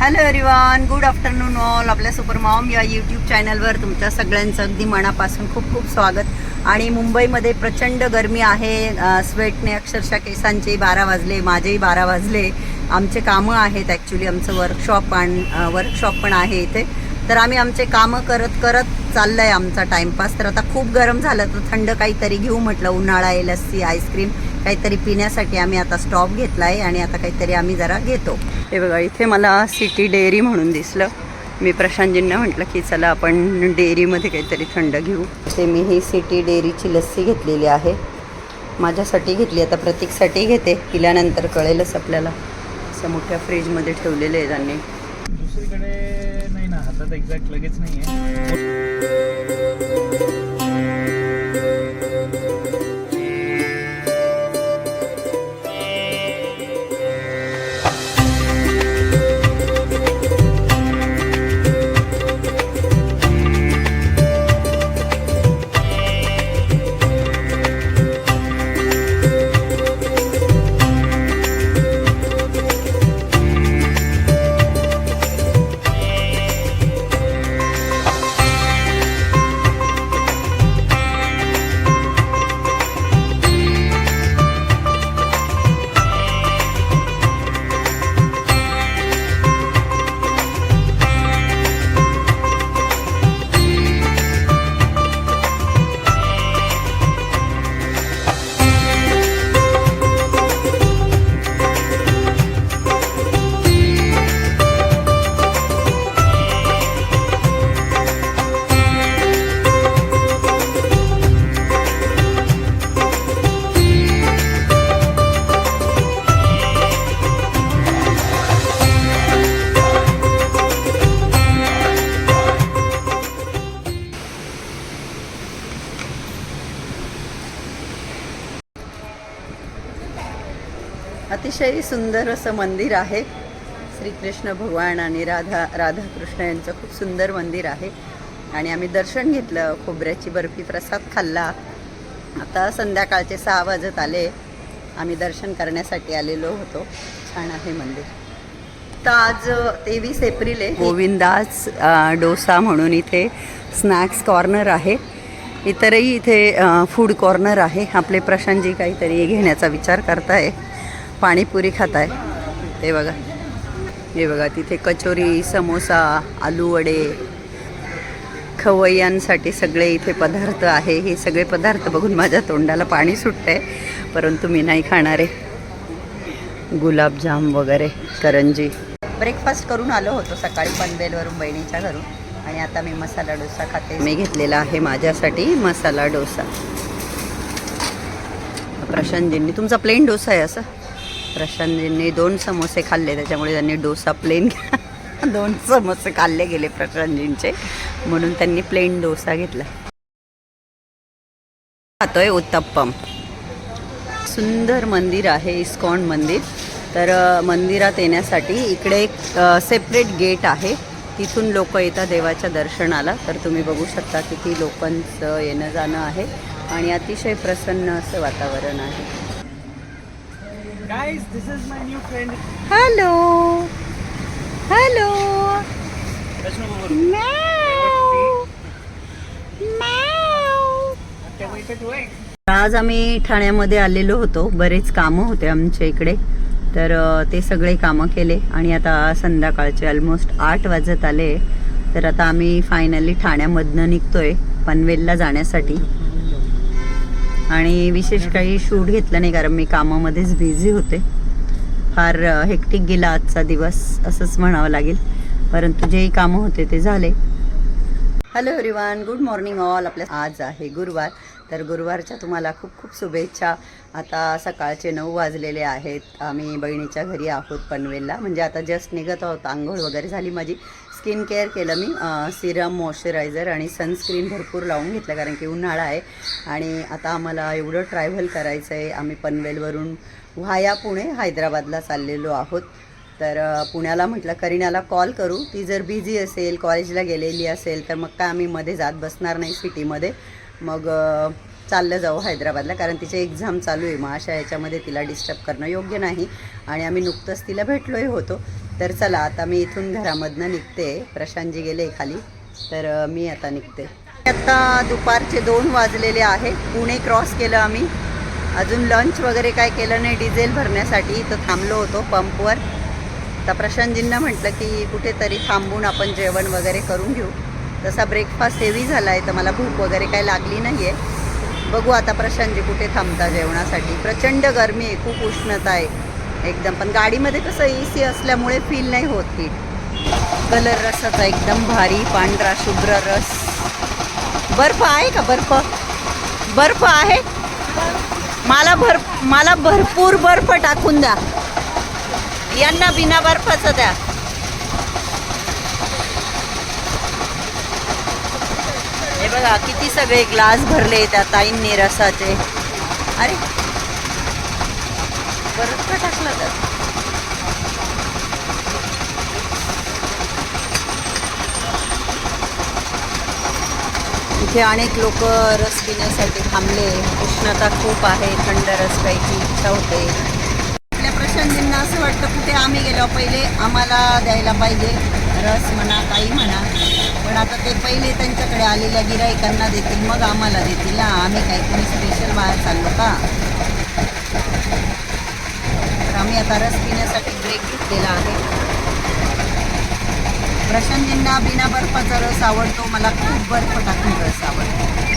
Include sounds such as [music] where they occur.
Hello everyone good afternoon all आपल्या super mom या YouTube चॅनलवर तुमच्या सगळ्यांचं अगदी मनापासून खूप खूप स्वागत. आणि मुंबईमध्ये प्रचंड गरमी आहे. स्वेटने अक्षरशः केसांचे बारा वाजले माझेही बारा वाजले. आमचे कामं आहेत ॲक्च्युली आमचं वर्कशॉप पण वर्कशॉप पण आहे इथे. तर आम्ही आमचे कामं करत करत चाललं आहे आमचा टाईमपास तर आता खूप गरम झालं तर थंड काहीतरी घेऊ म्हटलं उन्हाळा आहे लस्सी आईस्क्रीम काहीतरी पिण्यासाठी आम्ही आता स्टॉप घेतला आहे आणि आता काहीतरी आम्ही जरा घेतो. हे बघा इथे मला सिटी डेअरी म्हणून दिसलं. मी प्रशांतजींना म्हटलं की चला आपण डेअरीमध्ये काहीतरी थंड घेऊ. ते मी ही सिटी डेअरीची लस्सी घेतलेली आहे. माझ्यासाठी घेतली आता प्रतीकसाठी घेते. पिल्यानंतर कळेलच आपल्याला. असं मोठ्या फ्रीजमध्ये ठेवलेलं आहे त्यांनी. दुसरीकडे नाही ना हातात एक्झॅक्ट लगेच नाही आहे अतिशय सुंदर असं मंदिर आहे. श्रीकृष्ण भगवान आणि राधा राधाकृष्ण यांचं खूप सुंदर मंदिर आहे. आणि आम्ही दर्शन घेतलं खोबऱ्याची बर्फी प्रसाद खाल्ला. आता संध्याकाळचे सहा वाजत आले. आम्ही दर्शन करण्यासाठी आलेलो होतो. छान आहे मंदिर. तर आज तेवीस एप्रिल आहे. गोविंदाज डोसा म्हणून इथे स्नॅक्स कॉर्नर आहे. इतरही इथे फूड कॉर्नर आहे. आपले प्रशांतजी काहीतरी घेण्याचा विचार करताय पाणीपुरी खाताय. ते बघा. हे बघा तिथे कचोरी समोसा आलू वडे खवय्यांसाठी सगळे इथे पदार्थ आहे. हे सगळे पदार्थ बघून माझ्या तोंडाला पाणी सुटतंय परंतु मी नाही खाणारे गुलाबजाम वगैरे करंजी. ब्रेकफास्ट करून आलो होतो सकाळी पनवेलवरून बहिणीच्या घरून. आणि आता मी मसाला डोसा खाते. मी घेतलेला आहे माझ्यासाठी मसाला डोसा. प्रशांतजींनी तुमचा प्लेन डोसा आहे असं? प्रशांतजींनी दोन समोसे खाल्ले त्याच्यामुळे त्यांनी डोसा प्लेन [laughs] दोन समोसे खाल्ले गेले प्रशांतजींचे. म्हणून त्यांनी प्लेन डोसा घेतला. खातोय उत्तप्पम. सुंदर मंदिर आहे इस्कॉन मंदिर. तर मंदिरात येण्यासाठी इकडे एक सेपरेट गेट आहे. तिथून लोक येतात देवाच्या दर्शनाला. तर तुम्ही बघू शकता किती लोकांचं येणं जाणं आहे. आणि अतिशय प्रसन्न असं वातावरण आहे. Guys this is my new friend hello hello आज आम्ही ठाण्यामध्ये आलेलो होतो. बरेच कामं होते आमच्या इकडे. तर ते सगळे कामं केले आणि आता संध्याकाळचे ऑलमोस्ट आठ वाजत आले. तर आता आम्ही फायनली ठाण्यामधनं निघतोय पनवेलला जाण्यासाठी. आणि विशेष काही शूट घेतलं नाही कारण मी कामामध्येच बिझी होते. फार हेक्टिक गेला आजचा दिवस असंच म्हणावं लागेल. परंतु जेही कामं होते ते झाले. Hello everyone good morning all आपल्या आज आहे गुरुवार. तर गुरुवारच्या तुम्हाला खूप खूप शुभेच्छा. आता सकाळचे नऊ वाजलेले आहेत. आम्ही बहिणीच्या घरी आहोत पनवेलला. म्हणजे आता जस्ट निघत आहोत. आंघोळ वगैरे झाली माझी. स्किन केअर केलं मी सिरम मॉइश्चरायझर आणि सनस्क्रीन भरपूर लावून घेतलं कारण की उन्हाळा आहे. आणि आता आम्हाला एवढं ट्रॅव्हल करायचं आहे. आम्ही पनवेलवरून व्हाया पुणे हैदराबादला चाललेलो आहोत. तर पुण्याला म्हटलं करिनाला कॉल करू. ती जर बिझी असेल कॉलेजला गेलेली असेल तर मग काय आम्ही मध्ये जात बसणार नाही सिटीमध्ये. मग चाललं जाऊ हैदराबादला कारण तिचे एक्झाम चालू आहे. मग अशा याच्यामध्ये तिला डिस्टर्ब करणं योग्य नाही. आणि आम्ही नुकतंच तिला भेटलोही होतो. तर चला आता मी इथून घरामधनं निघते. प्रशांतजी गेले खाली. तर मी आता निघते. आता दुपारचे दोन वाजलेले आहे पुणे क्रॉस केलं आम्ही. अजून लंच वगैरे काय केलं नाही. डिझेल भरण्यासाठी इथं थांबलो होतो पंपवर. आता प्रशांतजींना म्हटलं की कुठेतरी थांबून आपण जेवण वगैरे करून घेऊ. तसा ब्रेकफास्ट हेवी झाला आहे तर मला भूक वगैरे काही लागली नाही आहे बघू आता प्रशांतजी कुठे थांबता जेवणासाठी. प्रचंड गरमी आहे खूप उष्णता आहे. एकदम. पण गाडीमध्ये कसं ए सी असल्यामुळे फील नाही होत की कलर रसाचा एकदम भारी पांढरा शुभ्र रस. बर्फ आहे का बर्फ? बर्फ आहे? मला भर मला भरपूर बर्फ टाकून द्या. यांना बिना बर्फाचं द्या. हे बघा किती सगळे ग्लास भरले त्या ताईंनी रसाचे. अरे बर्फ टाकला तर. इथे अनेक लोक रस पिण्यासाठी थांबले. उष्णता खूप आहे थंड रस प्यायची इच्छा होते. आपल्या प्रशांतींना असं वाटतं कुठे आम्ही गेलो पहिले आम्हाला द्यायला पाहिजे. रस म्हणा काही म्हणा. पण आता ते पहिले त्यांच्याकडे आलेल्या गिराईकांना देतील मग आम्हाला देतील. ना आम्ही काही कोणी स्पेशल बाहेर चाललो का? आम्ही आता रस पिण्यासाठी ब्रेक घेतलेला आहे. प्रशांतींना बिना बर्फाचा रस आवडतो. मला खूप बर्फ टाकून रस आवडतो.